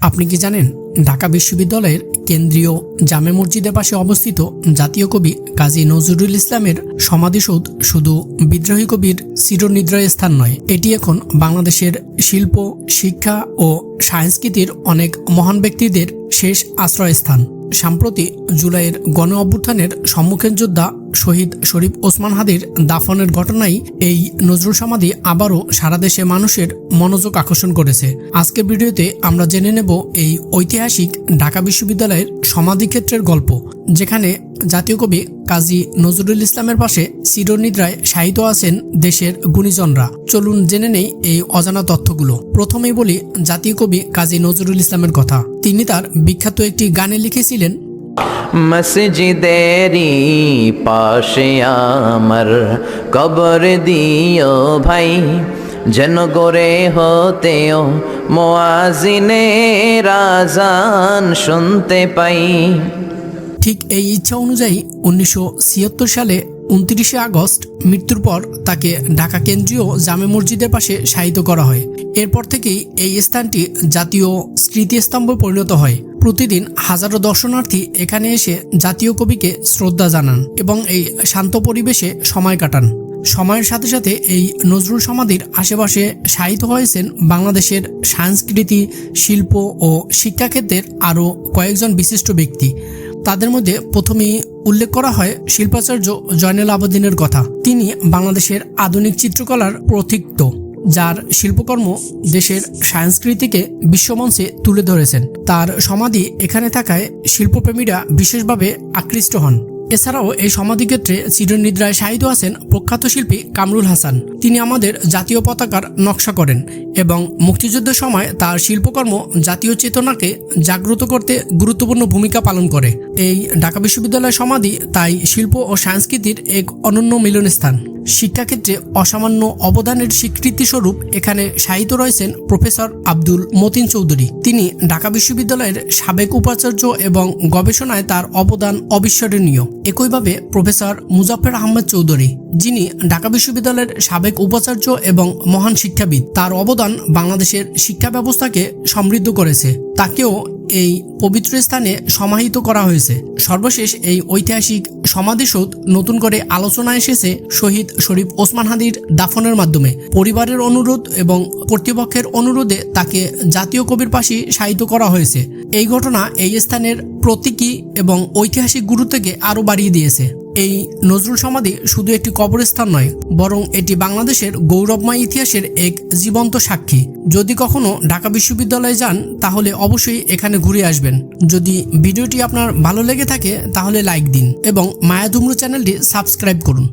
আপনি কি জানেন, ঢাকা বিশ্ববিদ্যালয়ের কেন্দ্রীয় জামে মসজিদের পাশে অবস্থিত জাতীয় কবি কাজী নজরুল ইসলামের সমাধিসৌধ শুধু বিদ্রোহী কবির চিরনিদ্রায় স্থান নয়, এটি এখন বাংলাদেশের শিল্প, শিক্ষা ও সংস্কৃতির অনেক মহান ব্যক্তিদের শেষ আশ্রয়স্থান। সম্প্রতি জুলাইয়ের গণ অভ্যুত্থানের সম্মুখীন যোদ্ধা শহীদ শরীফ ওসমান হাদির দাফনের ঘটনাই এই নজরুল সমাধি আবারও সারা দেশে মানুষের মনোযোগ আকর্ষণ করেছে। আজকের ভিডিওতে আমরা জেনে নেব এই ঐতিহাসিক ঢাকা বিশ্ববিদ্যালয়ের সমাধিক্ষেত্রের গল্প, যেখানে জাতীয় কবি কাজী নজরুল ইসলামের পাশে চিরনিদ্রায় শায়িত আছেন দেশের গুণীজনরা। চলুন জেনে নেই এই অজানা তথ্যগুলো। প্রথমেই বলি জাতীয় কবি কাজী নজরুল ইসলামের কথা। তিনি তার বিখ্যাত একটি গানে লিখেছিলেন মসজিদেরি পাশে আমার কবর দিও ভাই। যেন গড়ে হতেও মোয়াজিনে রাজান শুনতে পাই। ঠিক এই ইচ্ছা অনুযায়ী উনিশশো ছিয়াত্তর সালে উনত্রিশে আগস্ট মৃত্যুর পর তাকে ঢাকা কেন্দ্রীয় জামে মসজিদের পাশে শায়িত করা হয়। এরপর থেকেই এই স্থানটি জাতীয় স্মৃতিস্তম্ভে পরিণত হয়। প্রতিদিন হাজারো দর্শনার্থী এখানে এসে জাতীয় কবিকে শ্রদ্ধা জানান এবং এই শান্ত পরিবেশে সময় কাটান। সময়ের সাথে সাথে এই নজরুল সমাধির আশেপাশে শায়িত হয়েছেন বাংলাদেশের সংস্কৃতি, শিল্প ও শিক্ষাক্ষেত্রের আরও কয়েকজন বিশিষ্ট ব্যক্তি। তাদের মধ্যে প্রথমেই উল্লেখ করা হয় শিল্পাচার্য জয়নাল আবেদিনের কথা। তিনি বাংলাদেশের আধুনিক চিত্রকলার প্রতীক্ত। যার শিল্পকর্ম দেশের সংস্কৃতিকে বিশ্বমঞ্চে তুলে ধরেছেন। তার সমাধি এখানে থাকায় শিল্পপ্রেমীরা বিশেষভাবে আকৃষ্ট হন। এছাড়াও এই সমাধিক্ষেত্রে চিরনিদ্রায় শায়িত আছেন প্রখ্যাত শিল্পী কামরুল হাসান। তিনি আমাদের জাতীয় পতাকার নকশা করেন এবং মুক্তিযুদ্ধের সময় তার শিল্পকর্ম জাতীয় চেতনাকে জাগ্রত করতে গুরুত্বপূর্ণ ভূমিকা পালন করে। এই ঢাকা বিশ্ববিদ্যালয় সমাধি তাই শিল্প ও সংস্কৃতির এক অনন্য মিলনস্থান। শিক্ষাক্ষেত্রে অসামান্য অবদানের স্বীকৃতি স্বরূপ এখানে সাহিত্য রয়েছেন প্রফেসর আব্দুল মতিন চৌধুরী। তিনি ঢাকা বিশ্ববিদ্যালয়ের সাবেক উপাচার্য এবং গবেষণায় তার অবদান অবিস্মরণীয়। একইভাবে প্রফেসর মুজাফর আহমেদ চৌধুরী, যিনি ঢাকা বিশ্ববিদ্যালয়ের সাবেক উপাচার্য এবং মহান শিক্ষাবিদ, তার অবদান বাংলাদেশের শিক্ষা ব্যবস্থাকে সমৃদ্ধ করেছে। তাকেও এই পবিত্র স্থানে সমাহিত করা হয়েছে। সর্বশেষ এই ঐতিহাসিক সমাধিসৌধ নতুন করে আলোচনা এসেছে শহীদ শরীফ ওসমান হাদির দাফনের মাধ্যমে। পরিবারের অনুরোধ এবং কর্তৃপক্ষের অনুরোধে তাকে জাতীয় কবির পাশে সাহিত্য করা হয়েছে। এই ঘটনা এই স্থানের প্রতীকী এবং ঐতিহাসিক গুরুত্বকে আরও বাড়িয়ে দিয়েছে। এই নজরুল সমাধি শুধু একটি কবরস্থান নয়, বরং এটি বাংলাদেশের গৌরবময় ইতিহাসের এক জীবন্ত সাক্ষী। যদি কখনো ঢাকা বিশ্ববিদ্যালয়ে যান, তাহলে অবশ্যই এখানে ঘুরে আসবেন। যদি ভিডিওটি আপনার ভালো লেগে থাকে, তাহলে লাইক দিন এবং মায়াধুমরু চ্যানেলটি সাবস্ক্রাইব করুন।